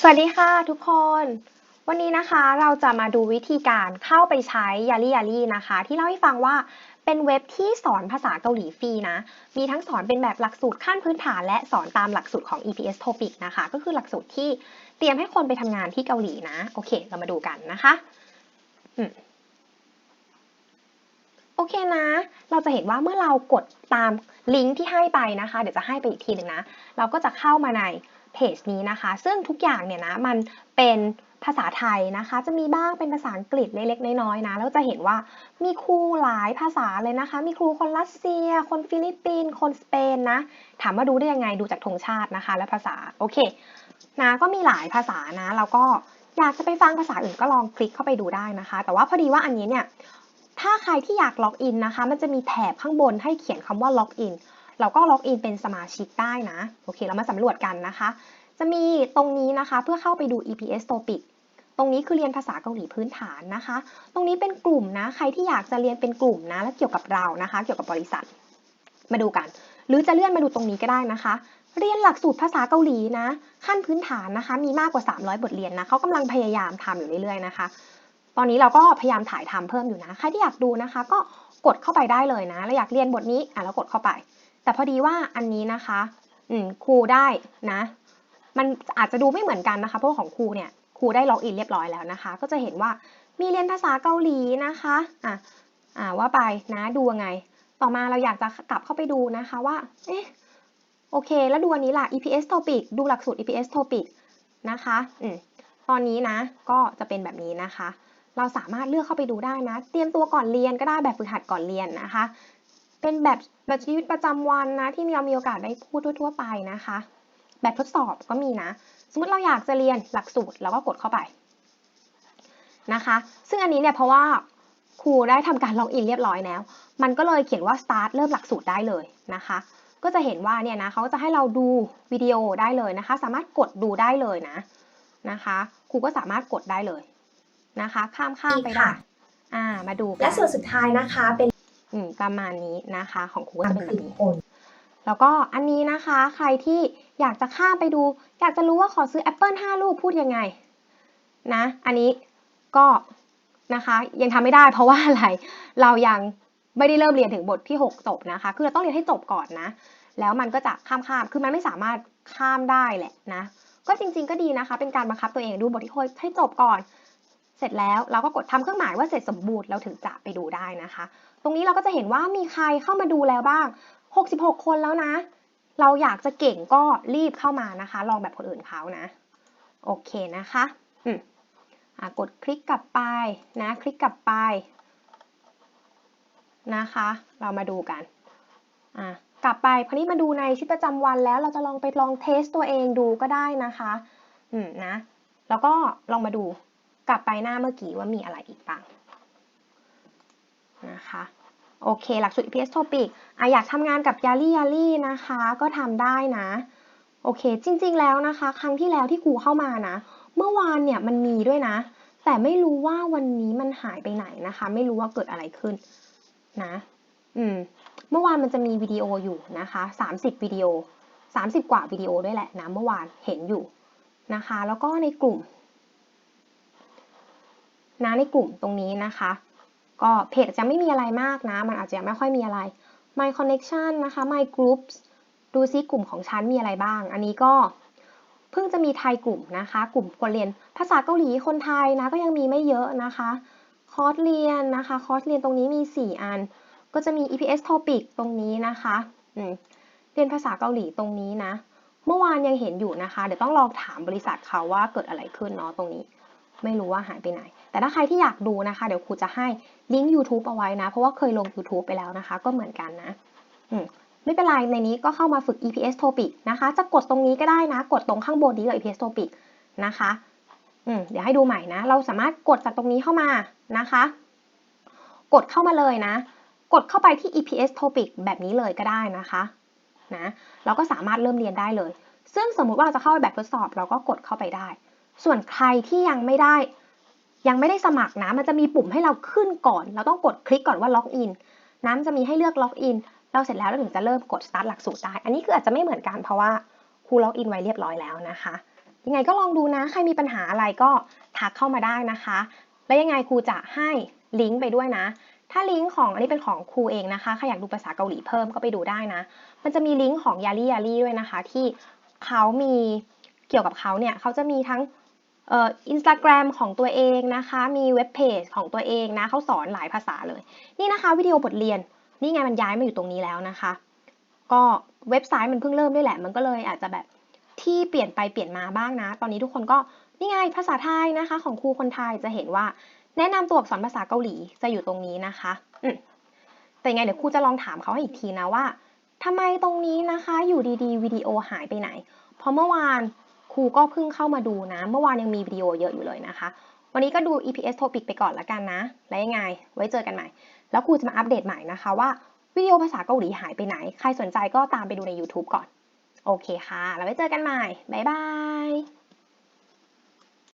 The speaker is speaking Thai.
สวัสดีค่ะทุกคน วันนี้นะคะเราจะมาดูวิธีการเข้าไปใช้ยาลี่ยาลี่นะคะ ที่เล่าให้ฟังว่าเป็นเว็บที่สอนภาษาเกาหลีฟรีนะ มีทั้งสอนเป็นแบบหลักสูตรขั้นพื้นฐาน และสอนตามหลักสูตรของ EPS Topic นะคะ ก็คือหลักสูตรที่เตรียมให้คนไปทำงานที่เกาหลีนะ โอเค เรามาดูกันนะคะโอเคนะ เราจะเห็นว่าเมื่อเรากดตามลิงก์ที่ให้ไปนะคะ เดี๋ยวจะให้ไปอีกทีหนึ่งนะ เราก็จะเข้ามาใน เพจนี้นะคะ ซึ่งทุกอย่างเนี่ยนะมันเป็นภาษาไทยนะคะ จะมีบ้างเป็นภาษาอังกฤษเล็กๆน้อยๆนะแล้วจะเห็นว่ามีครูหลายภาษาเลยนะคะ มีครูคนรัสเซีย คนฟิลิปปินส์คนสเปนนะถามว่าดูได้ยังไงดูจากธงชาตินะคะ และภาษาโอเคนะก็มีหลายภาษานะแล้วก็อยากจะไปฟังภาษาอื่นก็ลองคลิกเข้าไปดูได้นะคะ แต่ว่าพอดีว่าอันนี้เนี่ยถ้าใครที่อยากล็อกอินนะคะ มันจะมีแถบข้างบนให้เขียนคำว่าล็อกอิน เราก็ล็อกอินเป็นสมาชิกได้นะ โอเค เรามาสำรวจกันนะคะ จะมีตรงนี้นะคะเพื่อเข้าไปดู EPS Topic ตรงนี้คือเรียนภาษาเกาหลีพื้นฐานนะคะ ตรงนี้เป็นกลุ่มนะ ใครที่อยากจะเรียนเป็นกลุ่มนะ และเกี่ยวกับเรานะคะ เกี่ยวกับบริษัท มาดูกัน หรือจะเลื่อนมาดูตรงนี้ก็ได้นะคะ เรียนหลักสูตรภาษาเกาหลีนะ ขั้นพื้นฐานนะคะ มีมากกว่า 300 บทเรียนนะเขากำลังพยายามทำอยู่เรื่อยๆนะคะ ตอนนี้เราก็พยายามถ่ายทำเพิ่มอยู่นะ ใครที่อยากดูนะคะ ก็กดเข้าไปได้เลยนะ เราอยากเรียนบทนี้ อะเรากดเข้าไป แต่พอดีว่าอันนี้นะคะ อืมครูได้นะ มันอาจจะดูไม่เหมือนกันนะคะเพราะว่าของครูเนี่ยครูได้ล็อกอินเรียบร้อยแล้วนะคะ ก็จะเห็นว่ามีเรียนภาษาเกาหลีนะคะอะอ่าว่าไปนะดูยังไง ต่อมาเราอยากจะกลับเข้าไปดูนะคะว่าเอ๊ะโอเค แล้วดูอันนี้ล่ะ EPS topic ดูหลักสูตร EPS topic นะคะอืมตอนนี้นะก็จะเป็นแบบนี้นะคะ เราสามารถเลือกเข้าไปดูได้นะ เตรียมตัวก่อนเรียนก็ได้แบบฝึกหัดก่อนเรียนนะคะ เป็นแบบแบบชีวิตประจำวันนะ ที่เรามีโอกาสได้พูดทั่ว ๆ ไปนะคะ แบบทดสอบก็มีนะ สมมติเราอยากจะเรียนหลักสูตรเราก็กดเข้าไปนะคะ ซึ่งอันนี้เนี่ยเพราะว่าครูได้ทำการล็อกอินเรียบร้อยแล้ว มันก็เลยเขียนว่า start เริ่มหลักสูตรได้เลยนะคะ ก็จะเห็นว่าเนี่ยนะเขาจะให้เราดูวิดีโอได้เลยนะคะ สามารถกดดูได้เลยนะนะคะ ครูก็สามารถกดได้เลยนะคะ ข้ามข้ามไปได้ค่ะอ่ามาดูกัและส่วนสุดท้ายนะคะเป็น อืมประมาณนี้นะคะ ของครูก็จะเป็นแบคืบอนี้ผลแล้วก็อันนี้นะคะ ใครที่อยากจะข้ามไปดู อยากจะรู้ว่าขอซื้อแอปเปิล5ลูกพูดยังไงนะ อันนี้ก็นะคะยังทำไม่ได้เพราะว่าอะไร เรายังไม่ได้เริ่มเรียนถึงบทที่ 6 จบนะคะ คือเราต้องเรียนให้จบก่อนนะ แล้วมันก็จะข้ามข้ามๆคือมันไม่สามารถข้ามได้แหละนะ ก็จริง ๆ ก็ดีนะคะ เป็นการบังคับตัวเองดูบทที่หกให้จบก่อน เสร็จแล้วเราก็กดทำเครื่องหมายว่าเสร็จสมบูรณ์เราถึงจะไปดูได้นะคะ ตรงนี้เราก็จะเห็นว่ามีใครเข้ามาดูแล้วบ้าง 66 คนแล้วนะ เราอยากจะเก่งก็รีบเข้ามานะคะ ลองแบบคนอื่นเขานะ โอเคนะคะอืมอะกดคลิกกลับไปนะ คลิกกลับไปนะคะ เรามาดูกันอะกลับไปคราวนี้มาดูในชีวิตประจำวันแล้วเราจะลองไปลองเทสตัวเองดูก็ได้นะคะ อืมนะ แล้วก็ลองมาดู กลับไปหน้าเมื่อกี้ว่ามีอะไรอีกบ้างนะคะโอเค หลักสูตร EPS Topic อะอยากทำงานกับยาลี่ยาลี่นะคะ ก็ทำได้นะ โอเค จริง ๆ แล้วนะคะ ครั้งที่แล้วที่ครูเข้ามานะ เมื่อวานเนี่ยมันมีด้วยนะ แต่ไม่รู้ว่าวันนี้มันหายไปไหนนะคะ ไม่รู้ว่าเกิดอะไรขึ้นนะ อืม เมื่อวานมันจะมีวิดีโออยู่นะคะ 30วิดีโอ 30 กว่าวิดีโอด้วยแหละนะ เมื่อวานเห็นอยู่นะคะ แล้วก็ในกลุ่ม นะในกลุ่มตรงนี้นะคะ ก็เพจจะไม่มีอะไรมากนะ มันอาจจะไม่ค่อยมีอะไร My Connection นะคะ My Groups ดูซิกลุ่มของฉันมีอะไรบ้าง อันนี้ก็เพิ่งจะมีไทยกลุ่มนะคะ กลุ่มคนเรียนภาษาเกาหลีคนไทยนะก็ยังมีไม่เยอะนะคะ คอร์สเรียนนะคะ คอร์สเรียนตรงนี้มี 4 อัน ก็จะมี EPS Topic ตรงนี้นะคะเรียนภาษาเกาหลีตรงนี้นะ เมื่อวานยังเห็นอยู่นะคะ เดี๋ยวต้องลองถามบริษัทเขาว่าเกิดอะไรขึ้นเนาะตรงนี้ ไม่รู้ว่าหายไปไหน แต่ถ้าใครที่อยากดูนะคะ เดี๋ยวครูจะให้ลิงก์ YouTube เอาไว้นะ เพราะว่าเคยลง YouTube ไปแล้วนะคะ ก็เหมือนกันนะอืมไม่เป็นไร ในนี้ก็เข้ามาฝึก EPS Topic นะคะ จะกดตรงนี้ก็ได้นะ กดตรงข้างบนนี้เลย EPS Topic นะคะอืมเดี๋ยวให้ดูใหม่นะ เราสามารถกดจากตรงนี้เข้ามานะคะ กดเข้ามาเลยนะ กดเข้าไปที่ EPS Topic แบบนี้เลยก็ได้นะคะนะ เราก็สามารถเริ่มเรียนได้เลย ซึ่งสมมุติว่าเราจะเข้าไปแบบทดสอบ เราก็กดเข้าไปได้ ส่วนใครที่ยังไม่ได้ ยังไม่ได้สมัครนะมันจะมีปุ่มให้เราขึ้นก่อน เราต้องกดคลิกก่อนว่าล็อกอินน้ำจะมีให้เลือกล็อกอินเราเสร็จแล้วเราถึงจะเริ่มกด start หลักสูตรได้ อันนี้คืออาจจะไม่เหมือนกันเพราะว่าครูล็อกอินไว้เรียบร้อยแล้วนะคะ ยังไงก็ลองดูนะ ใครมีปัญหาอะไรก็ทักเข้ามาได้นะคะ แล้วยังไงครูจะให้ลิงก์ไปด้วยนะ ถ้าลิงก์ของอันนี้เป็นของครูเองนะคะ ใครอยากดูภาษาเกาหลีเพิ่มก็ไปดูได้นะ มันจะมีลิงก์ของยาลี่ยาลี่ด้วยนะคะ ที่เขามีเกี่ยวกับเขาเนี่ยเขาจะมีทั้ง อินสตาแกรมของตัวเองนะคะ มีเว็บเพจของตัวเองนะเขาสอนหลายภาษาเลย นี่นะคะวิดีโอบทเรียน นี่ไงมันย้ายมาอยู่ตรงนี้แล้วนะคะ ก็เว็บไซต์มันเพิ่งเริ่มด้วยแหละ มันก็เลยอาจจะแบบที่เปลี่ยนไปเปลี่ยนมาบ้างนะ ตอนนี้ทุกคนก็นี่ไงภาษาไทยนะคะ ของครูคนไทยจะเห็นว่า แนะนำตัวอักษรภาษาเกาหลีจะอยู่ตรงนี้นะคะอืมแต่ไงเดี๋ยวครูจะลองถามเขาให้อีกทีนะว่าทำไมตรงนี้นะคะ อยู่ดีๆวิดีโอหายไปไหน เพราะเมื่อวาน รูก็เพิ่งเข้ามาดูนะ เมื่อวานยังมีวิดีโอเยอะอยู่เลยนะคะ วันนี้ก็ดู EPS topic ไปก่อนละกันนะ แล้วยังไง ไว้เจอกันใหม่ แล้วครูจะมาอัปเดตใหม่นะคะว่าวิดีโอภาษาเกาหลีหายไปไหน ใครสนใจก็ตามไปดูใน YouTube ก่อน โอเคค่ะ แล้วไว้เจอกันใหม่ บ๊ายบาย